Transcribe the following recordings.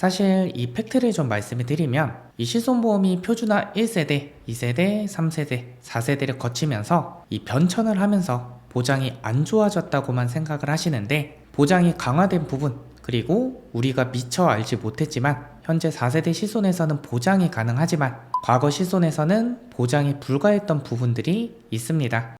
사실 이 팩트를 좀 말씀을 드리면 이 실손보험이 표준화 1세대, 2세대, 3세대, 4세대를 거치면서 이 변천을 하면서 보장이 안 좋아졌다고만 생각을 하시는데 보장이 강화된 부분 그리고 우리가 미처 알지 못했지만 현재 4세대 실손에서는 보장이 가능하지만 과거 실손에서는 보장이 불가했던 부분들이 있습니다.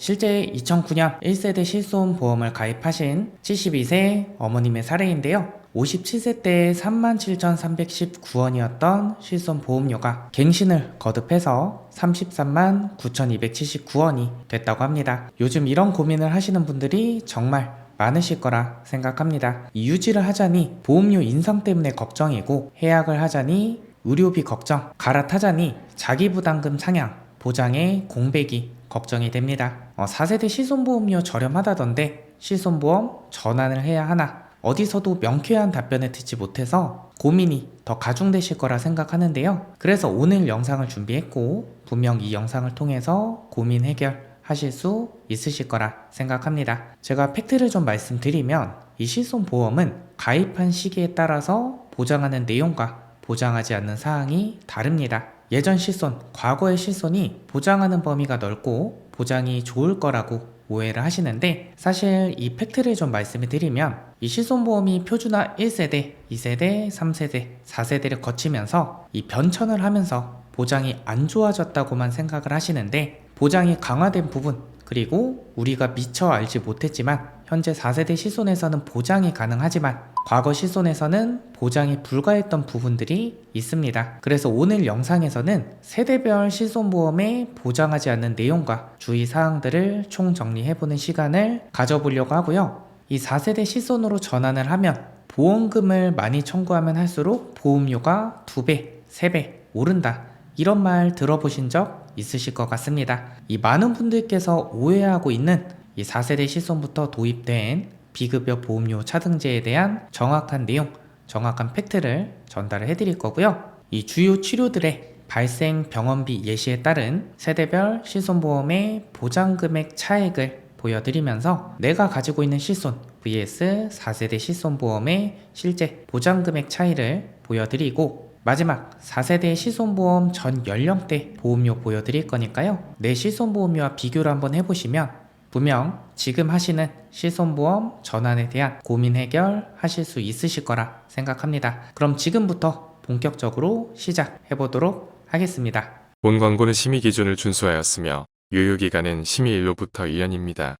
네, 실제 2009년 1세대 실손 보험을 가입하신 72세 어머님의 사례인데요. 57세 때 37,319원이었던 실손 보험료가 갱신을 거듭해서 33만 9,279원이 됐다고 합니다. 요즘 이런 고민을 하시는 분들이 정말 많으실 거라 생각합니다. 이 유지를 하자니 보험료 인상 때문에 걱정이고 해약을 하자니 의료비 걱정, 갈아타자니 자기부담금 상향, 보장의 공백이 걱정이 됩니다. 어, 4세대 실손보험료 저렴하다던데 실손보험 전환을 해야 하나 어디서도 명쾌한 답변을 듣지 못해서 고민이 더 가중되실 거라 생각하는데요. 그래서 오늘 영상을 준비했고 분명 이 영상을 통해서 고민 해결 하실 수 있으실 거라 생각합니다. 제가 팩트를 좀 말씀드리면 이 실손보험은 가입한 시기에 따라서 보장하는 내용과 보장하지 않는 사항이 다릅니다. 예전 실손, 과거의 실손이 보장하는 범위가 넓고 보장이 좋을 거라고 오해를 하시는데 사실 이 팩트를 좀 말씀을 드리면 이 실손보험이 표준화 1세대, 2세대, 3세대, 4세대를 거치면서 이 변천을 하면서 보장이 안 좋아졌다고만 생각을 하시는데 보장이 강화된 부분 그리고 우리가 미처 알지 못했지만 현재 4세대 실손에서는 보장이 가능하지만 과거 실손에서는 보장이 불가했던 부분들이 있습니다. 그래서 오늘 영상에서는 세대별 실손보험에 보장하지 않는 내용과 주의사항들을 총정리해보는 시간을 가져보려고 하고요. 이 4세대 실손으로 전환을 하면 보험금을 많이 청구하면 할수록 보험료가 2배, 3배 오른다. 이런 말 들어보신 적 있으실 것 같습니다. 이 많은 분들께서 오해하고 있는 이 4세대 실손부터 도입된 비급여 보험료 차등제에 대한 정확한 내용, 정확한 팩트를 전달을 해드릴 거고요. 이 주요 치료들의 발생 병원비 예시에 따른 세대별 실손보험의 보장금액 차액을 보여드리면서 내가 가지고 있는 실손 vs 4세대 실손보험의 실제 보장금액 차이를 보여드리고 마지막 4세대 실손보험 전 연령대 보험료 보여드릴 거니까요. 내 실손보험료와 비교를 한번 해보시면 분명 지금 하시는 실손보험 전환에 대한 고민 해결 하실 수 있으실 거라 생각합니다. 그럼 지금부터 본격적으로 시작해 보도록 하겠습니다. 본 광고는 심의 기준을 준수하였으며 유효기간은 심의일로부터 1년입니다.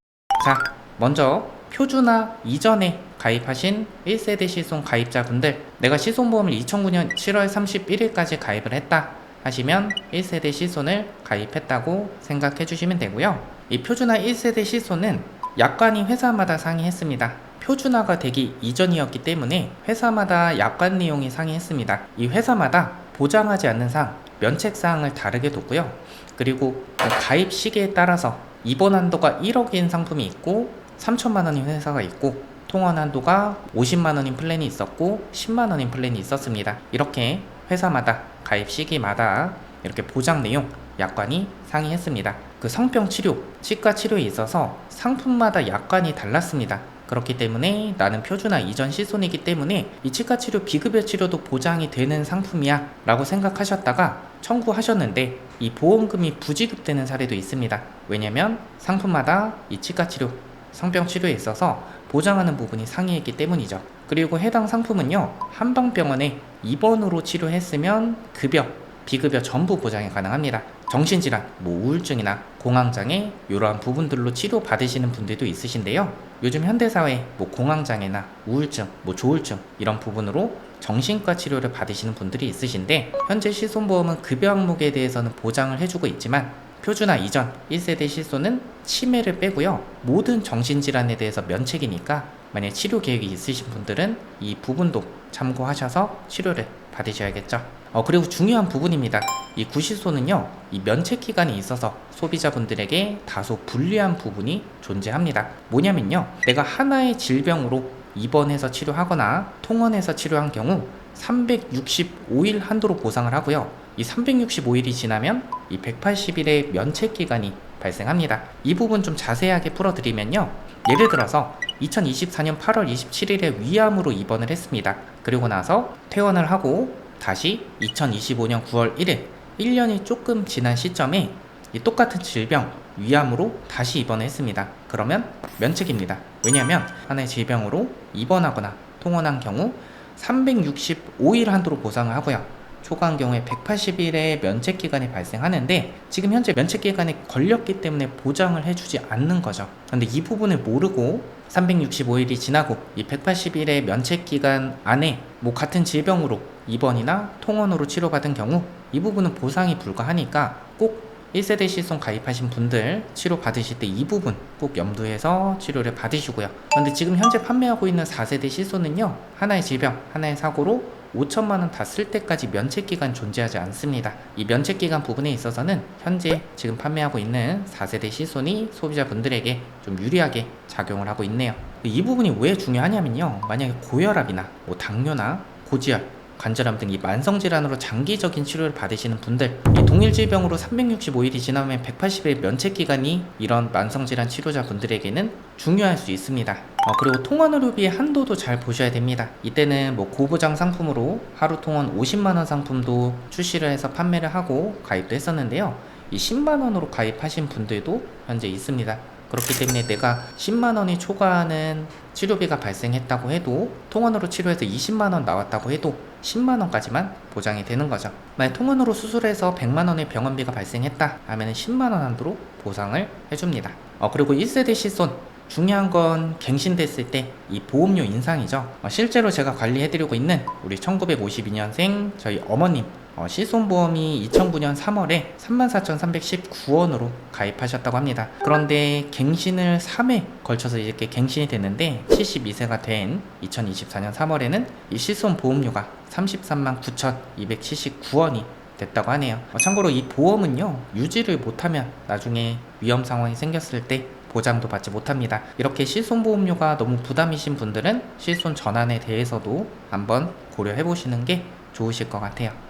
자, 먼저 표준화 이전에 가입하신 1세대 실손 가입자분들 내가 실손보험을 2009년 7월 31일까지 가입을 했다 하시면 1세대 실손을 가입했다고 생각해 주시면 되고요. 이 표준화 1세대 실손은 약관이 회사마다 상이했습니다. 표준화가 되기 이전이었기 때문에 회사마다 약관 내용이 상이했습니다. 이 회사마다 보장하지 않는 사항, 면책 사항을 다르게 뒀고요. 그리고 그 가입 시기에 따라서 입원 한도가 1억인 상품이 있고 3천만 원인 회사가 있고 통원 한도가 50만 원인 플랜이 있었고 10만 원인 플랜이 있었습니다. 이렇게 회사마다 가입 시기마다 이렇게 보장 내용 약관이 상이했습니다. 그 성병 치료, 치과 치료에 있어서 상품마다 약관이 달랐습니다. 그렇기 때문에 나는 표준화 이전 실손이기 때문에 이 치과 치료 비급여 치료도 보장이 되는 상품이야 라고 생각하셨다가 청구하셨는데 이 보험금이 부지급되는 사례도 있습니다. 왜냐면 상품마다 이 치과 치료, 성병 치료에 있어서 보장하는 부분이 상이했기 때문이죠. 그리고 해당 상품은요, 한방병원에 입원으로 치료했으면 급여, 비급여 전부 보장이 가능합니다. 정신질환, 뭐 우울증이나 공황장애 이러한 부분들로 치료 받으시는 분들도 있으신데요. 요즘 현대사회 뭐 공황장애나 우울증, 뭐 조울증 이런 부분으로 정신과 치료를 받으시는 분들이 있으신데 현재 실손보험은 급여 항목에 대해서는 보장을 해주고 있지만 표준화 이전 1세대 실손은 치매를 빼고요. 모든 정신질환에 대해서 면책이니까 만약 치료 계획이 있으신 분들은 이 부분도 참고하셔서 치료를 받으셔야겠죠. 어, 그리고 중요한 부분입니다. 이 구실소는요, 이 면책 기간이 있어서 소비자분들에게 다소 불리한 부분이 존재합니다. 뭐냐면요, 내가 하나의 질병으로 입원해서 치료하거나 통원해서 치료한 경우 365일 한도로 보상을 하고요. 이 365일이 지나면 이 180일의 면책 기간이 발생합니다. 이 부분 좀 자세하게 풀어드리면요. 예를 들어서 2024년 8월 27일에 위암으로 입원을 했습니다. 그리고 나서 퇴원을 하고 다시 2025년 9월 1일 1년이 조금 지난 시점에 이 똑같은 질병 위암으로 다시 입원을 했습니다. 그러면 면책입니다. 왜냐하면 하나의 질병으로 입원하거나 통원한 경우 365일 한도로 보상을 하고요. 초과한 경우에 180일의 면책 기간이 발생하는데 지금 현재 면책 기간이 걸렸기 때문에 보장을 해주지 않는 거죠. 근데 이 부분을 모르고 365일이 지나고 이 180일의 면책 기간 안에 뭐 같은 질병으로 입원이나 통원으로 치료받은 경우 이 부분은 보상이 불가하니까 꼭 1세대 실손 가입하신 분들 치료 받으실 때 이 부분 꼭 염두해서 치료를 받으시고요. 그런데 지금 현재 판매하고 있는 4세대 실손은요. 하나의 질병, 하나의 사고로 5천만 원 다 쓸 때까지 면책 기간 존재하지 않습니다. 이 면책 기간 부분에 있어서는 현재 지금 판매하고 있는 4세대 실손이 소비자분들에게 좀 유리하게 작용을 하고 있네요. 이 부분이 왜 중요하냐면요. 만약에 고혈압이나 뭐 당뇨나 고지혈 관절암 등이 만성 질환으로 장기적인 치료를 받으시는 분들, 이 동일 질병으로 365일이 지나면 180일 면책 기간이 이런 만성 질환 치료자 분들에게는 중요할 수 있습니다. 어, 그리고 통원 의료비의 한도도 잘 보셔야 됩니다. 이때는 뭐 고보장 상품으로 하루 통원 50만 원 상품도 출시를 해서 판매를 하고 가입도 했었는데요. 이 10만 원으로 가입하신 분들도 현재 있습니다. 그렇기 때문에 내가 10만 원이 초과하는 치료비가 발생했다고 해도 통원으로 치료해서 20만 원 나왔다고 해도 10만 원까지만 보장이 되는 거죠. 만약 통원으로 수술해서 100만 원의 병원비가 발생했다 하면 10만 원 한도로 보상을 해줍니다. 어, 그리고 1세대 실손 중요한 건 갱신됐을 때 이 보험료 인상이죠. 어, 실제로 제가 관리해드리고 있는 우리 1952년생 저희 어머님 어, 실손보험이 2009년 3월에 34,319원으로 가입하셨다고 합니다. 그런데 갱신을 3회 걸쳐서 이렇게 갱신이 됐는데 72세가 된 2024년 3월에는 이 실손보험료가 33만 9,279원이 됐다고 하네요. 어, 참고로 이 보험은요, 유지를 못하면 나중에 위험 상황이 생겼을 때 보장도 받지 못합니다. 이렇게 실손보험료가 너무 부담이신 분들은 실손 전환에 대해서도 한번 고려해 보시는 게 좋으실 것 같아요.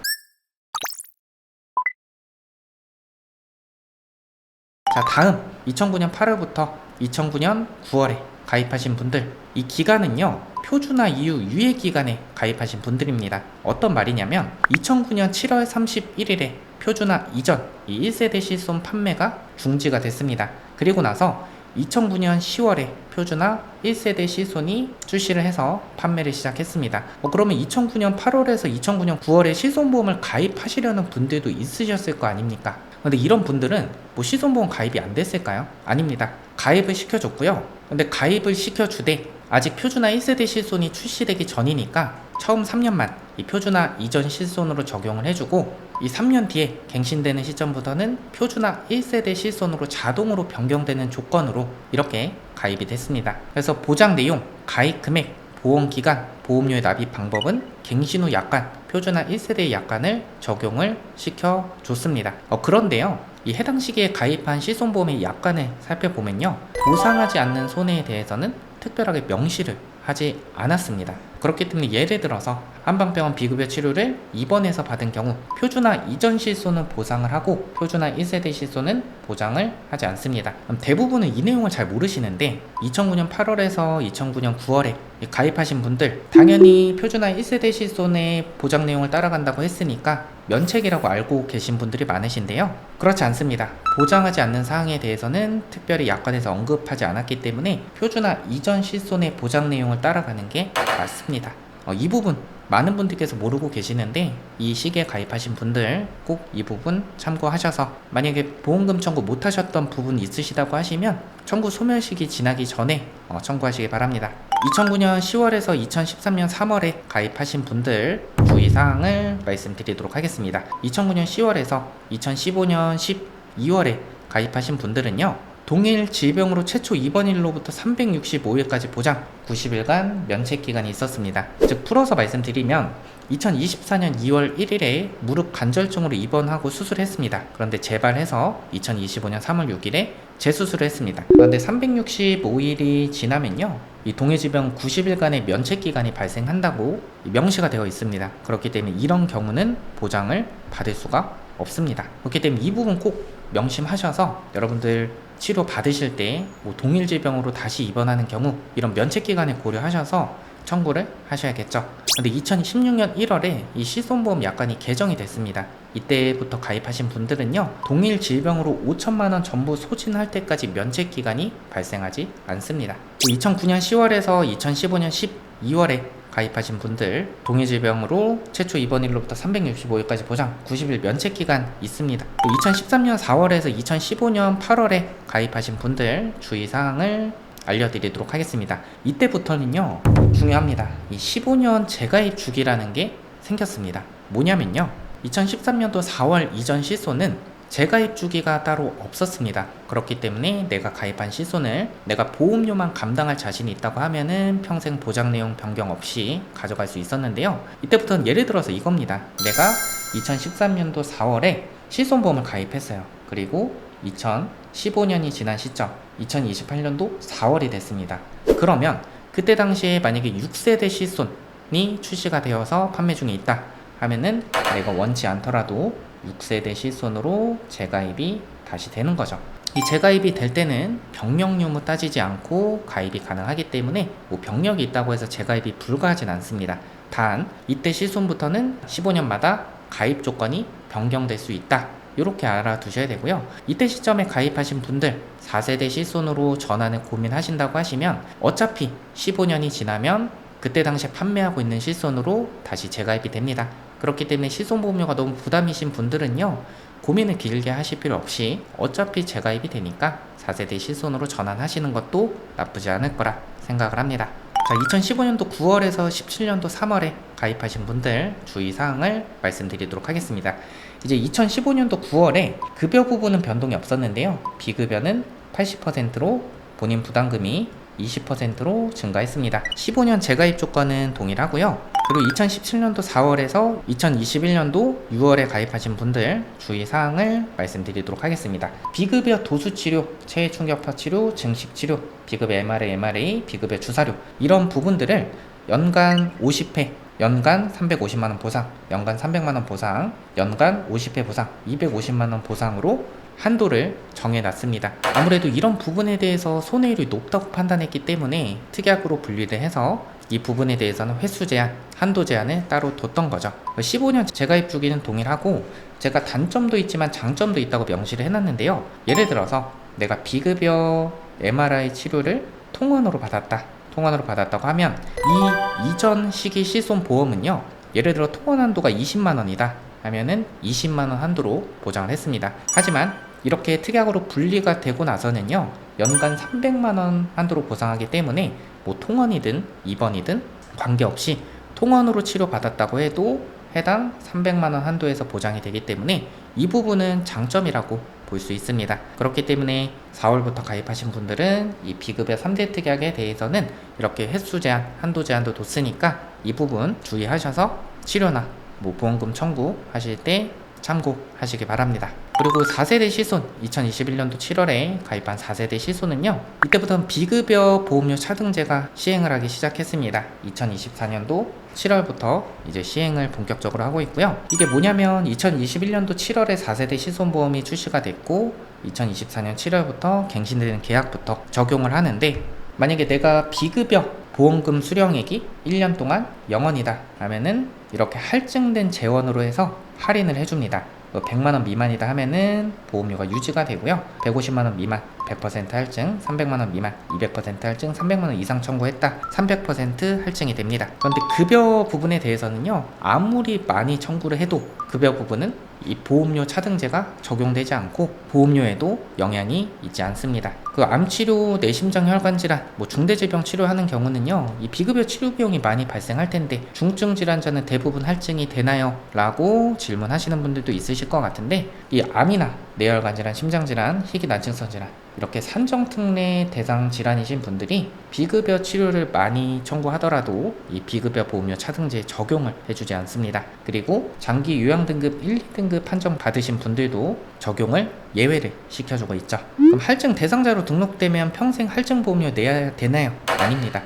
자, 다음 2009년 8월부터 2009년 9월에 가입하신 분들 이 기간은요 표준화 이후 유예 기간에 가입하신 분들입니다. 어떤 말이냐면 2009년 7월 31일에 표준화 이전 이 1세대 실손 판매가 중지가 됐습니다. 그리고 나서 2009년 10월에 표준화 1세대 실손이 출시를 해서 판매를 시작했습니다. 어, 그러면 2009년 8월에서 2009년 9월에 실손보험을 가입하시려는 분들도 있으셨을 거 아닙니까? 근데 이런 분들은 뭐 실손보험 가입이 안 됐을까요? 아닙니다. 가입을 시켜줬고요. 근데 가입을 시켜주되 아직 표준화 1세대 실손이 출시되기 전이니까 처음 3년만 이 표준화 이전 실손으로 적용을 해주고 이 3년 뒤에 갱신되는 시점부터는 표준화 1세대 실손으로 자동으로 변경되는 조건으로 이렇게 가입이 됐습니다. 그래서 보장 내용, 가입 금액, 보험 기간, 보험료의 납입 방법은 갱신 후 약관, 표준화 1세대의 약관을 적용을 시켜 줬습니다. 어, 그런데요. 이 해당 시기에 가입한 실손보험의 약관을 살펴보면요. 보상하지 않는 손해에 대해서는 특별하게 명시를 하지 않았습니다. 그렇기 때문에 예를 들어서 한방병원 비급여 치료를 입원해서 받은 경우 표준화 이전 실손은 보상을 하고 표준화 1세대 실손은 보장을 하지 않습니다. 대부분은 이 내용을 잘 모르시는데 2009년 8월에서 2009년 9월에 가입하신 분들 당연히 표준화 1세대 실손의 보장 내용을 따라간다고 했으니까 면책이라고 알고 계신 분들이 많으신데요. 그렇지 않습니다. 보장하지 않는 사항에 대해서는 특별히 약관에서 언급하지 않았기 때문에 표준화 이전 실손의 보장 내용을 따라가는 게 맞습니다. 어, 이 부분 많은 분들께서 모르고 계시는데 이 시기에 가입하신 분들 꼭 이 부분 참고하셔서 만약에 보험금 청구 못 하셨던 부분 있으시다고 하시면 청구 소멸 시기 지나기 전에 어, 청구하시기 바랍니다. 2009년 10월에서 2013년 3월에 가입하신 분들 주의 사항을 말씀드리도록 하겠습니다. 2009년 10월에서 2015년 12월에 가입하신 분들은요. 동일 질병으로 최초 입원일로부터 365일까지 보장 90일간 면책 기간이 있었습니다. 즉 풀어서 말씀드리면 2024년 2월 1일에 무릎 관절증으로 입원하고 수술했습니다. 그런데 재발해서 2025년 3월 6일에 재수술을 했습니다. 그런데 365일이 지나면요. 이 동해질병 90일간의 면책 기간이 발생한다고 명시가 되어 있습니다. 그렇기 때문에 이런 경우는 보장을 받을 수가 없습니다. 그렇기 때문에 이 부분 꼭 명심하셔서 여러분들 치료 받으실 때 뭐 동일 질병으로 다시 입원하는 경우 이런 면책 기간을 고려하셔서 청구를 하셔야겠죠. 근데 2016년 1월에 이 실손보험 약관이 개정이 됐습니다. 이때부터 가입하신 분들은요, 동일 질병으로 5천만 원 전부 소진할 때까지 면책 기간이 발생하지 않습니다. 2009년 10월에서 2015년 12월에 가입하신 분들 동일 질병으로 최초 입원일로부터 365일까지 보장 90일 면책 기간 있습니다. 또 2013년 4월에서 2015년 8월에 가입하신 분들 주의 사항을 알려드리도록 하겠습니다. 이때부터는요 중요합니다. 이 15년 재가입 주기라는 게 생겼습니다. 뭐냐면요 2013년도 4월 이전 시소는 재가입 주기가 따로 없었습니다. 그렇기 때문에 내가 가입한 시손을 내가 보험료만 감당할 자신이 있다고 하면은 평생 보장 내용 변경 없이 가져갈 수 있었는데요. 이때부터는 예를 들어서 이겁니다. 내가 2013년도 4월에 실손보험을 가입했어요. 그리고 2015년이 지난 시점 2028년도 4월이 됐습니다. 그러면 그때 당시에 만약에 6세대 실손이 출시가 되어서 판매 중에 있다 하면은 내가 원치 않더라도 6세대 실손으로 재가입이 다시 되는 거죠. 이 재가입이 될 때는 병력 유무 따지지 않고 가입이 가능하기 때문에 뭐 병력이 있다고 해서 재가입이 불가하진 않습니다. 단 이때 실손부터는 15년마다 가입 조건이 변경될 수 있다. 이렇게 알아두셔야 되고요. 이때 시점에 가입하신 분들 4세대 실손으로 전환을 고민하신다고 하시면 어차피 15년이 지나면 그때 당시에 판매하고 있는 실손으로 다시 재가입이 됩니다. 그렇기 때문에 실손보험료가 너무 부담이신 분들은요 고민을 길게 하실 필요 없이 어차피 재가입이 되니까 4세대 실손으로 전환하시는 것도 나쁘지 않을 거라 생각을 합니다. 자, 2015년도 9월에서 17년도 3월에 가입하신 분들 주의사항을 말씀드리도록 하겠습니다. 이제 2015년도 9월에 급여 부분은 변동이 없었는데요. 비급여는 80%로 본인 부담금이 20%로 증가했습니다. 15년 재가입 조건은 동일하고요. 그리고 2017년도 4월에서 2021년도 6월에 가입하신 분들 주의 사항을 말씀드리도록 하겠습니다. 비급여 도수 치료, 체해 충격파 치료, 증식 치료, 비급여 MRA, MRA, 비급여 주사료 이런 부분들을 연간 50회 연간 350만 원 보상, 연간 300만 원 보상, 연간 50회 보상, 250만 원 보상으로 한도를 정해놨습니다. 아무래도 이런 부분에 대해서 손해율이 높다고 판단했기 때문에 특약으로 분리를 해서 이 부분에 대해서는 횟수 제한, 한도 제한을 따로 뒀던 거죠. 15년 재가입 주기는 동일하고 제가 단점도 있지만 장점도 있다고 명시를 해놨는데요. 예를 들어서 내가 비급여 MRI 치료를 통원으로 받았다. 통원으로 받았다고 하면 이 이전 시기 실손 보험은요. 예를 들어 통원 한도가 20만 원이다 하면은 20만 원 한도로 보장을 했습니다. 하지만 이렇게 특약으로 분리가 되고 나서는요. 연간 300만 원 한도로 보상하기 때문에 뭐 통원이든 입원이든 관계없이 통원으로 치료받았다고 해도 해당 300만 원 한도에서 보장이 되기 때문에 이 부분은 장점이라고 볼 수 있습니다. 그렇기 때문에 4월부터 가입하신 분들은 이 비급여 3대 특약에 대해서는 이렇게 횟수 제한, 한도 제한도 뒀으니까 이 부분 주의하셔서 치료나 뭐 보험금 청구하실 때 참고하시기 바랍니다. 그리고 4세대 시손 2021년도 7월에 가입한 4세대 시손은요 이때부터는 비급여 보험료 차등제가 시행을 하기 시작했습니다 2024년도 7월부터 이제 시행을 본격적으로 하고 있고요 이게 뭐냐면 2021년도 7월에 4세대 시손보험이 출시가 됐고 2024년 7월부터 갱신되는 계약부터 적용을 하는데 만약에 내가 비급여 보험금 수령액이 1년 동안 0원이다 하면은 이렇게 할증된 재원으로 해서 할인을 해줍니다. 100만원 미만이다 하면은 보험료가 유지가 되고요. 150만원 미만 100% 할증, 300만원 미만 200% 할증, 300만원 이상 청구했다 300% 할증이 됩니다. 그런데 급여 부분에 대해서는요. 아무리 많이 청구를 해도 급여 부분은 이 보험료 차등제가 적용되지 않고 보험료에도 영향이 있지 않습니다. 그 암치료, 내심장 혈관 질환, 뭐 중대질병 치료하는 경우는요, 이 비급여 치료 비용이 많이 발생할 텐데 중증 질환자는 대부분 할증이 되나요? 라고 질문하시는 분들도 있으실 것 같은데 이 암이나 뇌혈관 질환, 심장 질환, 희귀 난층성 질환 이렇게 산정 특례 대상 질환이신 분들이 비급여 치료를 많이 청구하더라도 이 비급여 보험료 차등제 적용을 해주지 않습니다. 그리고 장기 요양 등급 1, 2등급 판정 받으신 분들도 적용을 예외를 시켜주고 있죠. 그럼 할증 대상자로 등록되면 평생 할증 보험료 내야 되나요? 아닙니다.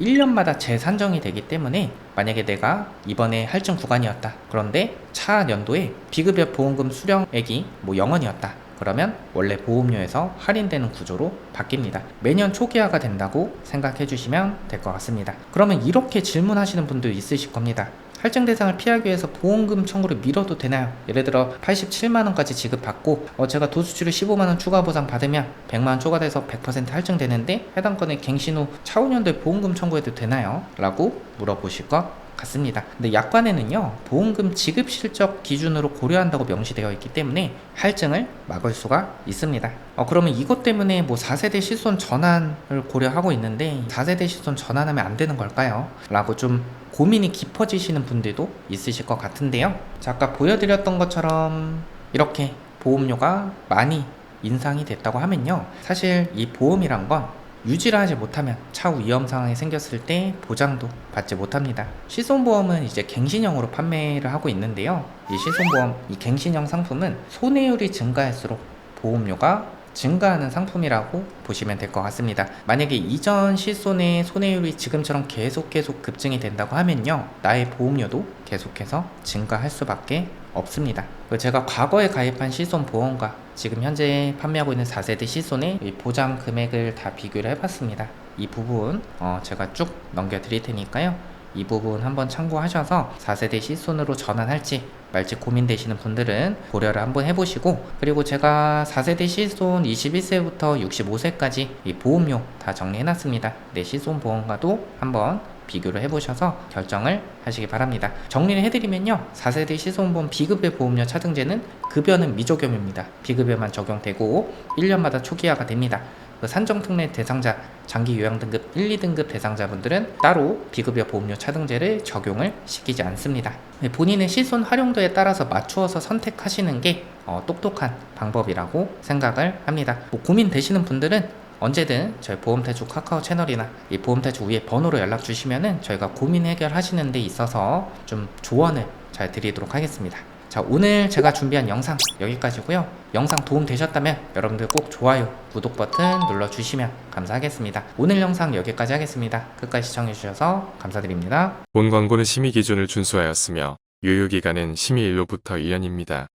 1년마다 재산정이 되기 때문에 만약에 내가 이번에 할증 구간이었다. 그런데 차 연도에 비급여 보험금 수령액이 뭐 0원이었다. 그러면 원래 보험료에서 할인되는 구조로 바뀝니다. 매년 초기화가 된다고 생각해 주시면 될 것 같습니다. 그러면 이렇게 질문하시는 분도 있으실 겁니다. 할증 대상을 피하기 위해서 보험금 청구를 미뤄도 되나요? 예를 들어 87만 원까지 지급받고 어, 제가 도수치료 15만 원 추가 보상 받으면 100만 원 초과돼서 100% 할증되는데 해당 건에 갱신 후 차후 연도에 보험금 청구해도 되나요? 라고 물어보실 것 같습니다. 근데 약관에는요 보험금 지급 실적 기준으로 고려한다고 명시되어 있기 때문에 할증을 막을 수가 있습니다. 어, 그러면 이것 때문에 뭐 4세대 실손 전환을 고려하고 있는데 4세대 실손 전환하면 안 되는 걸까요? 라고 좀 고민이 깊어지시는 분들도 있으실 것 같은데요. 자, 아까 보여드렸던 것처럼 이렇게 보험료가 많이 인상이 됐다고 하면요. 사실 이 보험이란 건 유지를 하지 못하면 차후 위험 상황이 생겼을 때 보장도 받지 못합니다. 실손보험은 이제 갱신형으로 판매를 하고 있는데요. 이 실손보험, 이 갱신형 상품은 손해율이 증가할수록 보험료가 증가하는 상품이라고 보시면 될 것 같습니다. 만약에 이전 실손의 손해율이 지금처럼 계속 계속 급증이 된다고 하면요. 나의 보험료도 계속해서 증가할 수밖에 없습니다. 제가 과거에 가입한 실손 보험과 지금 현재 판매하고 있는 4세대 실손의 이 보장 금액을 다 비교를 해봤습니다. 이 부분 어, 제가 쭉 넘겨드릴 테니까요. 이 부분 한번 참고하셔서 4세대 실손으로 전환할지 말지 고민되시는 분들은 고려를 한번 해보시고 그리고 제가 4세대 실손 21세부터 65세까지 이 보험료 다 정리해놨습니다. 내 실손 보험과도 한번 비교를 해보셔서 결정을 하시기 바랍니다. 정리를 해드리면요. 4세대 실손보험 비급여 보험료 차등제는 급여는 미적용입니다. 비급여만 적용되고 1년마다 초기화가 됩니다. 그 산정 특례 대상자 장기 요양 등급 1, 2등급 대상자분들은 따로 비급여 보험료 차등제를 적용을 시키지 않습니다. 네, 본인의 실손 활용도에 따라서 맞추어서 선택하시는 게 어, 똑똑한 방법이라고 생각을 합니다. 뭐 고민되시는 분들은 언제든 저희 보험대주 카카오 채널이나 이 보험대주 위에 번호로 연락 주시면은 저희가 고민 해결하시는 데 있어서 좀 조언을 잘 드리도록 하겠습니다. 자, 오늘 제가 준비한 영상 여기까지고요. 영상 도움 되셨다면 여러분들 꼭 좋아요, 구독 버튼 눌러 주시면 감사하겠습니다. 오늘 영상 여기까지 하겠습니다. 끝까지 시청해 주셔서 감사드립니다. 본 광고는 심의 기준을 준수하였으며 유효기간은 심의일로부터 1년입니다.